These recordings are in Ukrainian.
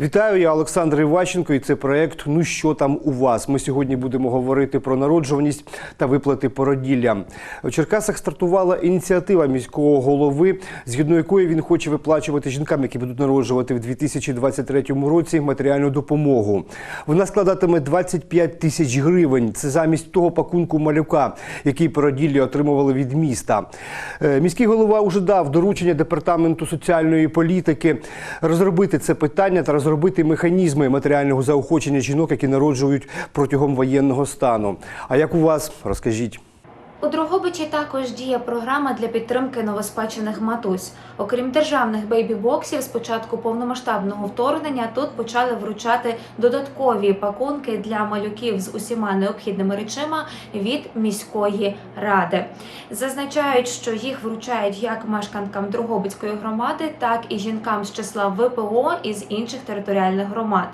Вітаю, я Олександр Іващенко, і це проект Ну що там у вас? Ми сьогодні будемо говорити про народжуваність та виплати породілля. У Черкасах стартувала ініціатива міського голови, згідно якої він хоче виплачувати жінкам, які будуть народжувати в 2023 році матеріальну допомогу. Вона складатиме 25 тисяч гривень. Це замість того пакунку малюка, який породілля отримували від міста. Е, Міський голова уже дав доручення департаменту соціальної політики розробити це питання та розробити механізми матеріального заохочення жінок, які народжують протягом воєнного стану. А як у вас розкажіть? У Дрогобичі також діє програма для підтримки новоспечених матусь. Окрім державних бейбі-боксів, з початку повномасштабного вторгнення тут почали вручати додаткові пакунки для малюків з усіма необхідними речима від міської ради. Зазначають, що їх вручають як мешканкам Дрогобицької громади, так і жінкам з числа ВПО із інших територіальних громад.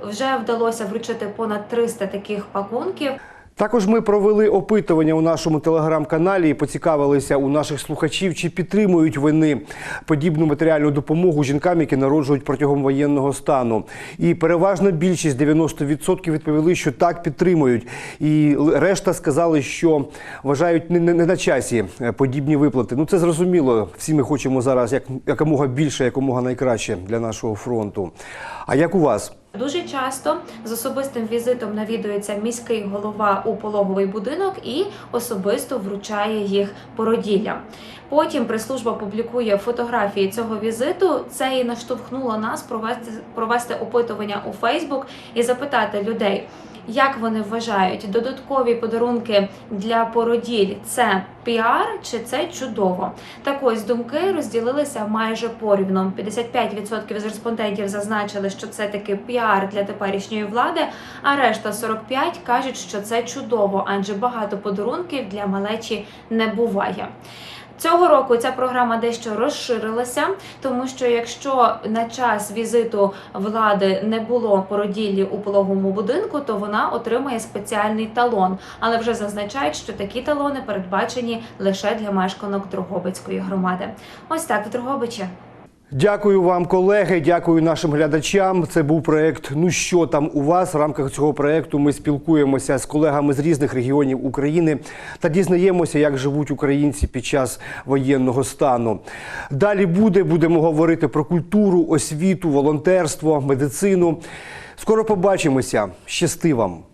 Вже вдалося вручити понад 300 таких пакунків. Також ми провели опитування у нашому телеграм-каналі і поцікавилися у наших слухачів, чи підтримують вони подібну матеріальну допомогу жінкам, які народжують протягом воєнного стану. І переважна більшість 90% відповіли, що так підтримують. І решта сказали, що вважають не, на часі е, подібні виплати. Ну це зрозуміло. Всі ми хочемо зараз як якомога більше, якомога найкраще для нашого фронту. А як у вас? Дуже часто з особистим візитом навідується міський голова у пологовий будинок і особисто вручає їх породіллям. Потім прес-служба публікує фотографії цього візиту. Це і наштовхнуло нас провести провести опитування у Фейсбук і запитати людей, як вони вважають додаткові подарунки для породіль це піар чи це чудово? Так ось думки розділилися майже порівну. 55% з респондентів зазначили, що це таки піар для теперішньої влади, а решта 45% кажуть, що це чудово, адже багато подарунків для малечі не буває. Цього року ця програма дещо розширилася, тому що якщо на час візиту влади не було породіллі у пологовому будинку, то вона отримає спеціальний талон. Але вже зазначають, що такі талони передбачені лише для мешканок Дрогобицької громади. Ось так в Дрогобичі. Дякую вам, колеги. Дякую нашим глядачам. Це був проект. Ну що там у вас? В рамках цього проекту ми спілкуємося з колегами з різних регіонів України та дізнаємося, як живуть українці під час воєнного стану. Далі буде. Будемо говорити про культуру, освіту, волонтерство, медицину. Скоро побачимося. Щасти вам!